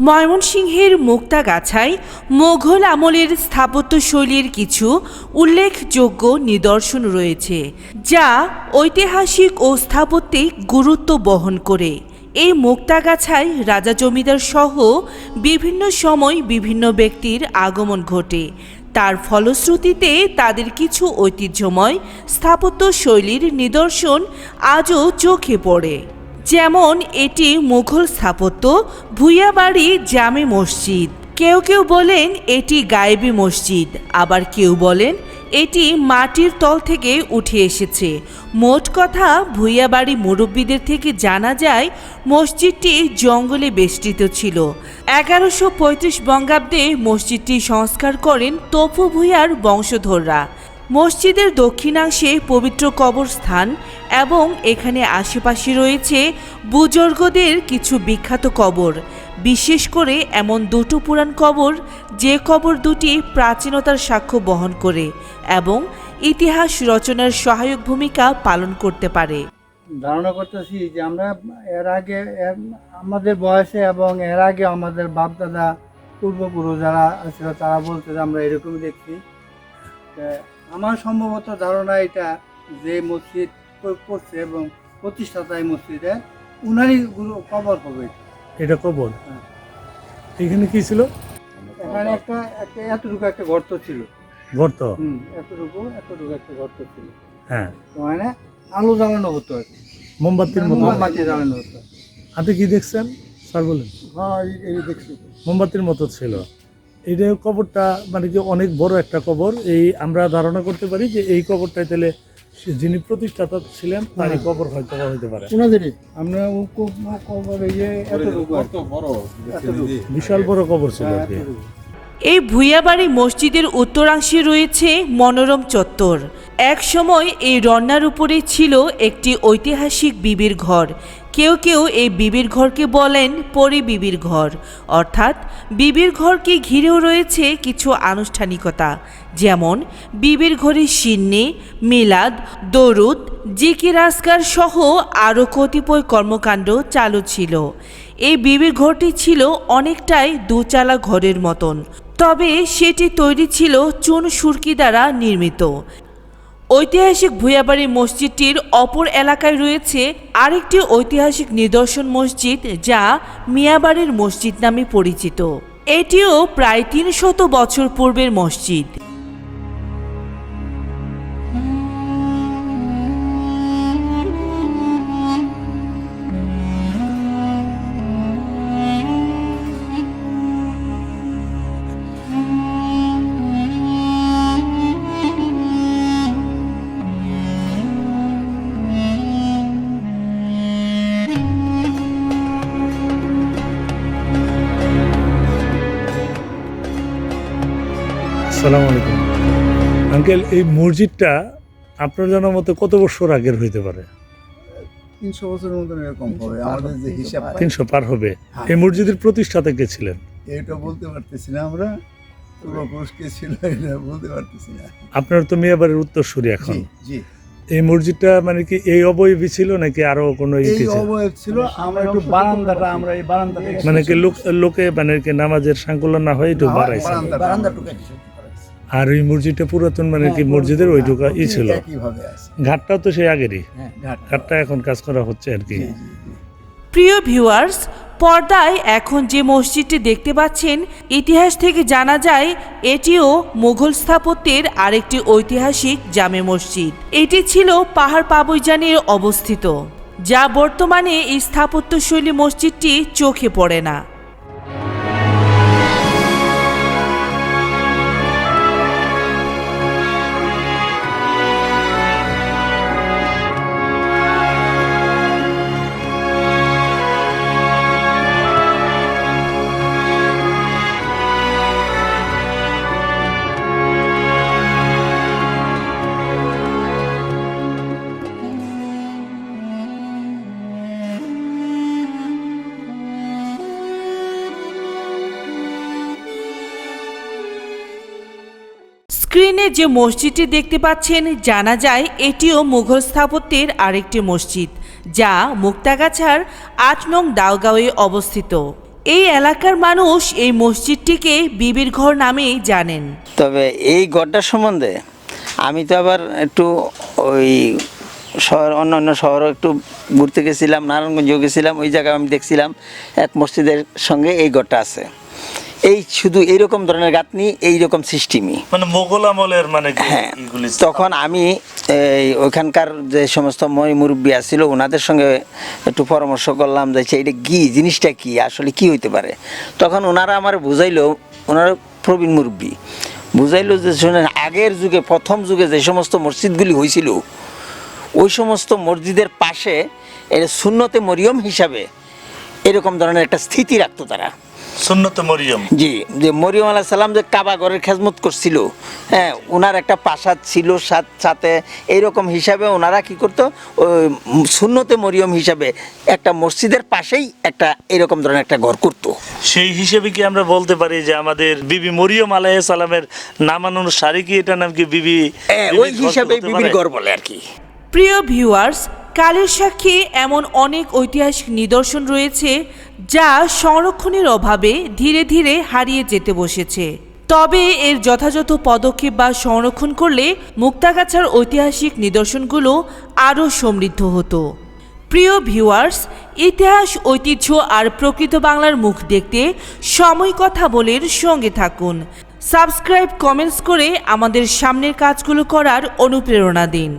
ময়মনসিংহের মুক্তাগাছায় মোঘল আমলের স্থাপত্যশৈলীর কিছু উল্লেখযোগ্য নিদর্শন রয়েছে, যা ঐতিহাসিক ও স্থাপত্যিক গুরুত্ব বহন করে। এই মুক্তাগাছায় রাজা জমিদার সহ বিভিন্ন সময় বিভিন্ন ব্যক্তির আগমন ঘটে। তার ফলশ্রুতিতে তাদের কিছু ঐতিহ্যময় স্থাপত্য শৈলীর নিদর্শন আজও চোখে পড়ে। যেমন এটি মুঘল স্থাপত্য, ভুইয়াবাড়ি জামে মসজিদ। কেউ কেউ বলেন এটি গায়েবী মসজিদ, আবার কেউ বলেন এটি মাটির তল থেকে উঠে এসেছে। মোট কথা, ভুইয়াবাড়ি মুরব্বীদের থেকে জানা যায়, মসজিদটি জঙ্গলে বেষ্টিত ছিল। এগারোশো পঁয়ত্রিশ বঙ্গাব্দে মসজিদটি সংস্কার করেন তপু ভুইয়ার বংশধররা। মসজিদের দক্ষিণাংশে পবিত্র কবরস্থান এবং এখানে আশেপাশে রয়েছে বুজর্গদের কিছু বিখ্যাত কবর। বিশেষ করে এমন দুটো পুরাণ কবর, যে কবর দুটি প্রাচীনতার সাক্ষ্য বহন করে এবং ইতিহাস রচনার সহায়ক ভূমিকা পালন করতে পারে। ধারণা করতেছি যে আমরা এর আগে আমাদের বয়সে এবং এর আগে আমাদের বাপ দাদা পূর্বপুরুষ যারা ছিল তারা বলতে আমরা এরকমই দেখছি। আমার সম্ভবত ধারণা এটা যে মসজিদ করছে এবং প্রতিষ্ঠাতা এই মসজিদে উনারই গুরু কবর হবে। এটা কবর? হ্যাঁ। এখানে কি ছিল? এখানে একটা একটা এতটুকু একটা গর্ত ছিল। গর্ত? হুম এতটুকু এতটুকু একটা গর্ত ছিল। হ্যাঁ। মানে আলো জ্বালানো হতো আর কি। মোমবাতির মতো। মাটি জ্বালানো হতো। হাতে কি দেখছেন? স্যার বলেন। হ্যাঁ এই দেখছি। মোমবাতির মতো ছিল। এটা কবরটা মানে কি অনেক বড় একটা কবর। এই আমরা ধারণা করতে পারি যে এই কবরটাই তাহলে যিনি প্রতিষ্ঠাতা ছিলেন তারই কবর হয়তো হইতে পারে। আমরা কবর। বিশাল বড় কবর ছিল হ্যাঁ, এই ভুইয়াবাড়ি মসজিদের উত্তরাংশে রয়েছে মনোরম চত্বর। এক সময় এই রন্নার উপরে ছিল একটি ঐতিহাসিক বিবির ঘর। কেউ কেউ এই বিবির ঘরকে বলেন পরি বিবির ঘর। অর্থাৎ বিবির ঘরকে ঘিরেও রয়েছে কিছু আনুষ্ঠানিকতা, যেমন বিবির ঘরে সিন্নি, মিলাদ, দরুদ, জিকির আসকার সহ আরও কতিপয় কর্মকাণ্ড চালু ছিল। এই বিবির ঘরটি ছিল অনেকটাই দুচালা ঘরের মতন, তবে সেটি তৈরি ছিল চুন সুরকি দ্বারা নির্মিত। ঐতিহাসিক ভূয়াবাড়ি মসজিদটির অপর এলাকায় রয়েছে আরেকটি ঐতিহাসিক নিদর্শন মসজিদ যা মিয়াবাড়ির মসজিদ নামে পরিচিত। এটিও প্রায় তিন শত বছর পূর্বের মসজিদ। আসসালামু আলাইকুম। আঙ্কেল এই মসজিদটা আপনার জানার মতো কত বছর আগের হইতে পারে? তিনশো বছরের মতন এরকম হবে। আমাদের যে হিসাব তিনশো পার হবে। এই মসজিদের প্রতিষ্ঠাতা কে ছিলেন? এটা বলতে পারতেছি না আমরা। পূর্বপুরুষ কে ছিল এটা বলতে পারতেছি না। আপনার তো মেয়াবাড়ির উত্তরসূরি এখন। জি। জি এই মসজিদটা মানে কি এই অবয়বী ছিল নাকি আরও কোনো ই এই কিছু? অবয়ব ছিল আমরা একটু বারান্দাটা আমরা এই বারান্দাটা মানে কি লোক লোকে মানে কি নামাজের সংকুলন না হয় একটু বাড়াইছে? বারান্দাটুকু আর ওই মসজিদটা পুরাতন মানে কি মসজিদের ওইটুকা ই ছিল। ঘাটটাও তো সেই আগেরই। হ্যাঁ ঘাটটা এখন কাজ করা হচ্ছে আর কি। প্রিয় ভিউয়ার্স পর্দায় এখন যে মসজিদটি দেখতে পাচ্ছেন ইতিহাস থেকে জানা যায় এটিও মুঘল স্থাপত্যের আরেকটি ঐতিহাসিক জামে মসজিদ। এটি ছিল পাহাড় পাবইজানে অবস্থিত যা বর্তমানে এই স্থাপত্যশৈলী মসজিদটি চোখে পড়ে না। স্ক্রিনে যে মসজিদটি দেখতে পাচ্ছেন, জানা যায় এটিও মুঘল স্থাপত্যের আরেকটি মসজিদ, যা মুক্তাগাছার আট নং দাওগাঁওয়ে অবস্থিত। এই এলাকার মানুষ এই মসজিদটিকে বিবির ঘর নামেই জানেন। তবে এই গড়টার সম্বন্ধে আমি তো আবার একটু ওই শহর অন্য অন্য শহরও একটু ঘুরতে গেছিলাম, নারায়ণগঞ্জেও গেছিলাম, ওই জায়গায় আমি দেখছিলাম এক মসজিদের সঙ্গে এই গড়টা আছে। এই শুধু এইরকম ধরনের গাঁথনি এইরকম সিস্টেমই। মানে মোগল আমলের মানে হ্যাঁ তখন আমি এই ওইখানকার যে সমস্ত মই মুরব্বী আসছিল ওনাদের সঙ্গে একটু পরামর্শ করলাম যে আচ্ছা, এটা কি? জিনিসটা কি? আসলে কি হইতে পারে? তখন ওনারা আমার বুঝাইলো ওনারা প্রবীণ মুরব্বী বুঝাইলো যে শুনেন আগের যুগে প্রথম যুগে যে সমস্ত মসজিদগুলি হয়েছিল ওই সমস্ত মসজিদের পাশে এটা সুন্নতে মরিয়ম হিসাবে এরকম ধরনের একটা স্থিতি রাখতো তারা। সুন্নতে মরিয়ম। জি যে মরিয়ম আলাহ সাল্লাম যে কাবা ঘরের খেজমত করছিল হ্যাঁ ওনার একটা প্রাসাদ ছিল সাথে এইরকম হিসাবে ওনারা কি করতো সুন্নতে মরিয়ম হিসাবে একটা মসজিদের পাশেই একটা এরকম ধরনের একটা ঘর করতো। সেই হিসেবে কি আমরা বলতে পারি যে আমাদের বিবি মরিয়ম আলাইহিস সালামের নামানুসারে কি এটা নাম কি বিবি হ্যাঁ, ওই হিসাবে বিবির ঘর বলে আর কি। প্রিয় ভিউয়ার্স কালের সাক্ষী এমন অনেক ঐতিহাসিক নিদর্শন রয়েছে যা সংরক্ষণের অভাবে ধীরে ধীরে হারিয়ে যেতে বসেছে। তবে এর যথাযথ পদক্ষেপ বা সংরক্ষণ করলে মুক্তাগাছার ঐতিহাসিক নিদর্শনগুলো আরও সমৃদ্ধ হতো। প্রিয় ভিউয়ার্স, ইতিহাস, ঐতিহ্য আর প্রকৃত বাংলার মুখ দেখতে সময় কথা বলের সঙ্গে থাকুন। সাবস্ক্রাইব, কমেন্টস করে আমাদের সামনের কাজগুলো করার অনুপ্রেরণা দিন।